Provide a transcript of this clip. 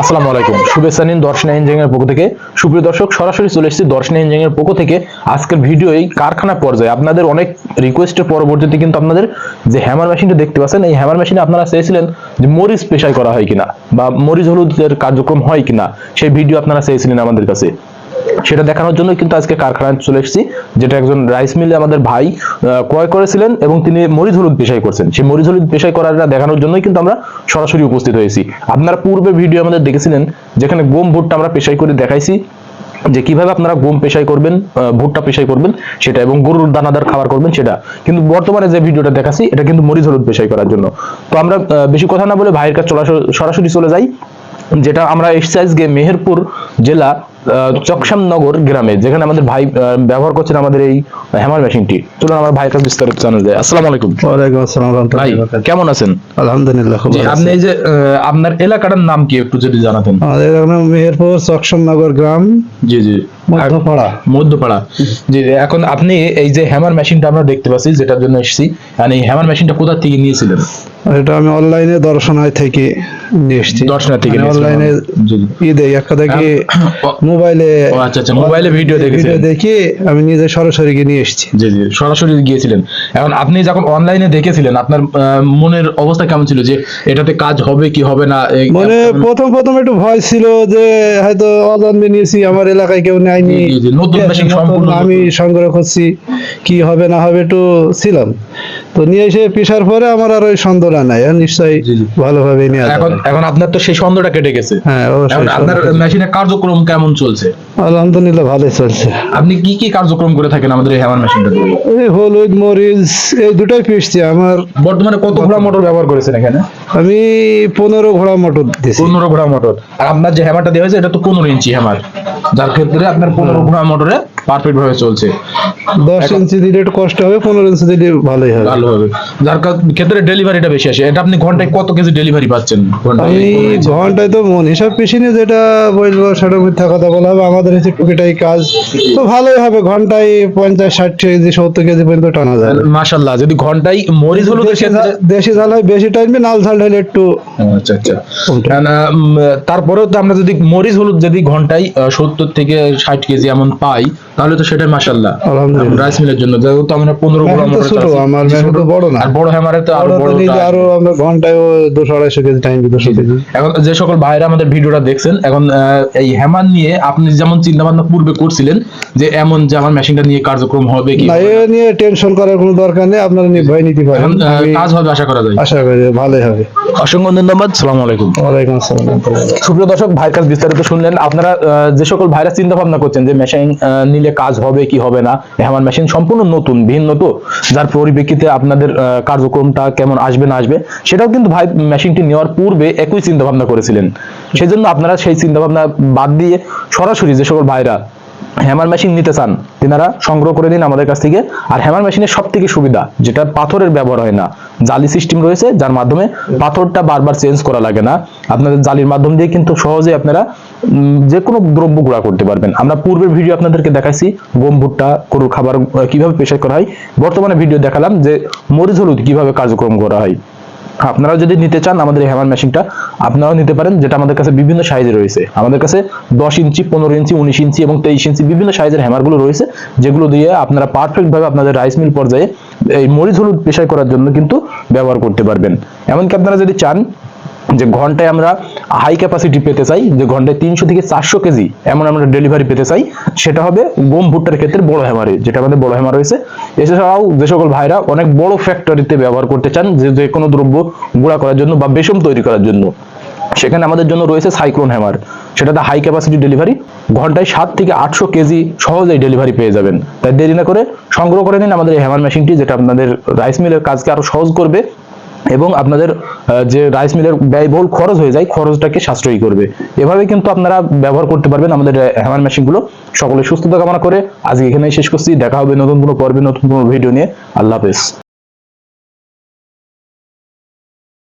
আসসালামু আলাইকুম। শুভেচ্ছা নিন দর্শনা ইঞ্জিনিয়ারিং এর পক্ষ থেকে। সুপ্রিয় দর্শক, সরাসরি চলে এসেছি দর্শনা ইঞ্জিনিয়ারিং এর পক্ষ থেকে। আজকের ভিডিও এই কারখানা পর্যায়ে আপনাদের অনেক রিকোয়েস্টের পরবর্তীতে কিন্তু আপনাদের যে হ্যামার মেশিনটা দেখতে পাচ্ছেন, এই হ্যামার মেশিনে আপনারা চেয়েছিলেন যে মরিচ পেশাই করা হয় কিনা বা মরিচ হলুদের কার্যক্রম হয় কিনা, সেই ভিডিও আপনারা চেয়েছিলেন আমাদের কাছে। সেটা দেখানোর জন্য কিন্তু আজকে কারখানায় চলে এসেছি, যেটা একজন রাইস মিলে আমাদের ভাই ক্রয় করেছিলেন এবং তিনি মরিচ হলুদ পেশাই করছেন। সেই মরিচ হলুদ পেশাই করাটা দেখানোর জন্যই কিন্তু আমরা সরাসরি উপস্থিত হয়েছি। আপনারা পূর্বে ভিডিও আমাদের দেখেছিলেন, যেখানে গম ভুট্টা আমরা পেশাই করে দেখাইছি, যে কীভাবে আপনারা গম পেশাই করবেন ভুট্টা পেশাই করবেন, সেটা এবং গরুর দানাদার খাবার করবেন, সেটা। কিন্তু বর্তমানে যে ভিডিওটা দেখাচ্ছি, এটা কিন্তু মরিচ হলুদ পেশাই করার জন্য। তো আমরা বেশি কথা না বলে ভাইয়ের কাছে সরাসরি চলে যাই, যেটা আমরা এসেছি আজকে মেহেরপুর জেলা চকশামনগর গ্রামে যেখানে আমাদের ভাই ব্যবহার করছেন আমাদের এই হ্যামার মেশিনটি চলুন আমার ভাইয়ের কাছে বিস্তারিত জানা যায়। আসসালামু আলাইকুম। ওয়ালাইকুম আসসালাম ভাই। কেমন আছেন? আলহামদুলিল্লাহ খুব ভালো আপনি এই যে আপনার এলাকাটার নাম কি একটু যদি জানাতেন? আমাদের মেহেরপুর চকসমনগর গ্রাম। জি জি। মধ্যপাড়া। মধ্যপাড়া। জি এখন আপনি এই যে হ্যামার মেশিনটা আমরা দেখতে পাচ্ছি যেটার জন্য এসেছি আর এই হ্যামার মেশিনটা কোথা থেকে নিয়েছিলেন? এটা আমি অনলাইনে দর্শনায় থেকে নিয়ে এসেছি। দর্শনা থেকে অনলাইনে জি জি। ই দেই একটা দেখি মোবাইলে আচ্ছা আচ্ছা মোবাইলে ভিডিও দেখেছেন ভিডিও দেখি আমি নিজে সরাসরি গিয়ে নিয়ে এসেছি। জি জি সরাসরি গিয়েছিলেন। এখন আপনি যখন অনলাইনে দেখেছিলেন আপনার মনের অবস্থা কেমন ছিল যে এটাতে কাজ হবে কি হবে না? মানে প্রথম প্রথম একটু ভয় ছিল যে হয়তো অজান্তে নিয়েছি আমার এলাকায় কেউ নেয়নি সম্পূর্ণ আমি সংগ্রহ করছি কি হবে না হবে একটু ছিলাম। তো নিয়ে এসে পিসার পরে আমার আর ওই সন্দেহটা নাই নিশ্চয়ই জি, জি। ভালোভাবে নিয়ে এখন এখন আপনার তো সেই সন্দেহটা কেটে গেছে। হ্যাঁ অবশ্যই আপনার মেশিনের কার্যক্রম কেমন চলছে? আলহামদুলিল্লাহ চলছে। আপনি কি কি কার্যক্রম করে থাকেন আমাদের এই হ্যামার মেশিনটা এই হলুদ মরিচ এই দুটাই পিসছি আমার। বর্তমানে কত ঘোড়া মোটর ব্যবহার করেছেন এখানে? আমি পনেরো ঘোড়া মোটর দিছি। পনেরো ঘোড়া মোটর। আর আপনার যে হ্যামারটা দেওয়া হয়েছে এটা তো পনেরো ইঞ্চি হ্যামার যার ক্ষেত্রে আপনার পনেরো ঘোড়া মোটরে পারফেক্ট ভাবে চলছে। দশ ইঞ্চি দিলে একটু কষ্ট হবে পনেরো ইঞ্চি দিলে ভালোই হবে ভালো হবে। যার ক্ষেত্রে ডেলিভারিটা বেশি আসে। এটা আপনি ঘন্টায় কত কেজি ডেলিভারি পাচ্ছেন? আমি ঘন্টায় তো মন হিসাব যেটা বলব সেটা বলা হবে। আমাদের হচ্ছে টুকিটাই কাজ। তো ভালোই হবে ঘন্টায় পঞ্চাশ ষাট কেজি সত্তর কেজি পর্যন্ত টানা যায়। মাশাল্লাহ যদি ঘন্টায় মরিচ হলুদের দেশি ঝাল- হয় বেশি টাইমে নাল ঝাল হলে একটু আচ্ছা আচ্ছা। তারপরেও তো আমরা যদি মরিচ হলুদ যদি ঘন্টায় সত্তর থেকে ষাট কেজি এমন পাই তাহলে তো সেটাই মাশাল্লাহ আলহামদুলিল্লাহ। রাইস মিলের জন্য যেহেতু আমরা পনেরো বড় মোটর ছোট, আমার ছোট। বড় না। আর বড় হ্যামারে তো আরও বড় বড় তো নিলে আরও আমরা ঘন্টায় দুশো আড়াইশো কেজি টাইম দুশো কেজি। এখন যে সকল ভাইরা আমাদের ভিডিওটা দেখছেন এখন এই হ্যামার নিয়ে আপনি যেমন চিন্তা ভাবনা পূর্বে করছিলেন যে এমন যে আমার মেশিনটা নিয়ে কার্যক্রম হবে কি না এ নিয়ে টেনশন করার কোনো দরকার নেই আপনারা নির্ভয় নিতে পারেন। কাজ হবে আশা করা যায়। আশা করি ভালোই হবে। অসংখ্য ধন্যবাদ সালাম আলাইকুম। ওয়ালাইকুম আসসালাম। সুপ্রিয় দর্শক ভাইয়ের কাছে বিস্তারিত শুনলেন। আপনারা আহ, যে সকল ভাইরা চিন্তা ভাবনা করছেন যে মেশিন নিলে কাজ হবে কি হবে না আমার মেশিন সম্পূর্ণ নতুন, ভিন্ন তো। যার পরিপ্রেক্ষিতে আপনাদের কার্যক্রমটা কেমন আসবে না আসবে, সেটাও কিন্তু ভাই মেশিনটি নেওয়ার পূর্বে একই চিন্তা ভাবনা করেছিলেন। সেজন্য আপনারা সেই চিন্তা ভাবনা বাদ দিয়ে সরাসরি যে সকল ভাইরা হ্যামার মেশিন নিতে চান, তেনারা সংগ্রহ করে নিন আমাদের কাছ থেকে। আর হ্যামার মেশিনের সব থেকে সুবিধা, যেটা পাথরের ব্যবহার হয় না। জালি সিস্টেম রয়েছে, যার মাধ্যমে পাথরটা বারবার চেঞ্জ করা লাগে না। আপনাদের জালির মাধ্যম দিয়ে কিন্তু সহজে আপনারা যে কোনো দ্রব্য গুঁড়া করতে পারবেন। আমরা পূর্বের ভিডিও আপনাদেরকে দেখাইছি, গম, ভুট্টা, গরুর খাবার কীভাবে পেশাই করা হয়। বর্তমানে ভিডিও দেখালাম যে মরিচ, হলুদ কীভাবে কার্যক্রম করা হয়। আপনারা যদি নিতে চান আমাদের হ্যামার মেশিনটা আপনারাও নিতে পারেন, যেটা আমাদের কাছে বিভিন্ন সাইজে রয়েছে। আমাদের কাছে দশ ইঞ্চি, পনেরো ইঞ্চি, উনিশ ইঞ্চি এবং তেইশ ইঞ্চি বিভিন্ন সাইজের হ্যামারগুলো রয়েছে, যেগুলো দিয়ে আপনারা পারফেক্ট ভাবে আপনাদের রাইস মিল পর্যায়ে এই মরিচ হলুদ পেশাই করার জন্য কিন্তু ব্যবহার করতে পারবেন। এমনকি আপনারা যদি চান যে ঘন্টায় আমরা হাই ক্যাপাসিটি পেতে চাই, যে ঘন্টায় তিনশো থেকে চারশো কেজি এমন আমরা ডেলিভারি পেতে চাই, সেটা হবে গম ভুট্টার ক্ষেত্রে বড় হ্যামারে যেটা আমাদের বড় হ্যামার রয়েছে। এছাড়াও যে সকল ভাইরা অনেক বড় ফ্যাক্টরিতে ব্যবহার করতে চান, যে যে কোনো দ্রব্য গুঁড়া করার জন্য বা বেসম তৈরি করার জন্য। সেখানে আমাদের জন্য রয়েছে সাইক্লোন হ্যামার সেটাতে হাই ক্যাপাসিটি ডেলিভারি ঘন্টায় সাত থেকে আটশো কেজি সহজেই ডেলিভারি পেয়ে যাবেন। তাই দেরি না করে সংগ্রহ করে নিন আমাদের এই হ্যামার মেশিনটি যেটা আপনাদের রাইস মিলের কাজকে আরও সহজ করবে। এবং আপনাদের যে রাইস মিলের ব্যয়বহুল খরচ হয়ে যায়, খরচটাকে সাশ্রয়ী করবে। এভাবে কিন্তু আপনারা ব্যবহার করতে পারবেন আমাদের হ্যামার মেশিনগুলো সকলে সুস্থতা কামনা করে আজকে এখানেই শেষ করছি। দেখা হবে নতুন কোনো পর্বে, নতুন কোনো ভিডিও নিয়ে। আল্লাহ হাফেজ।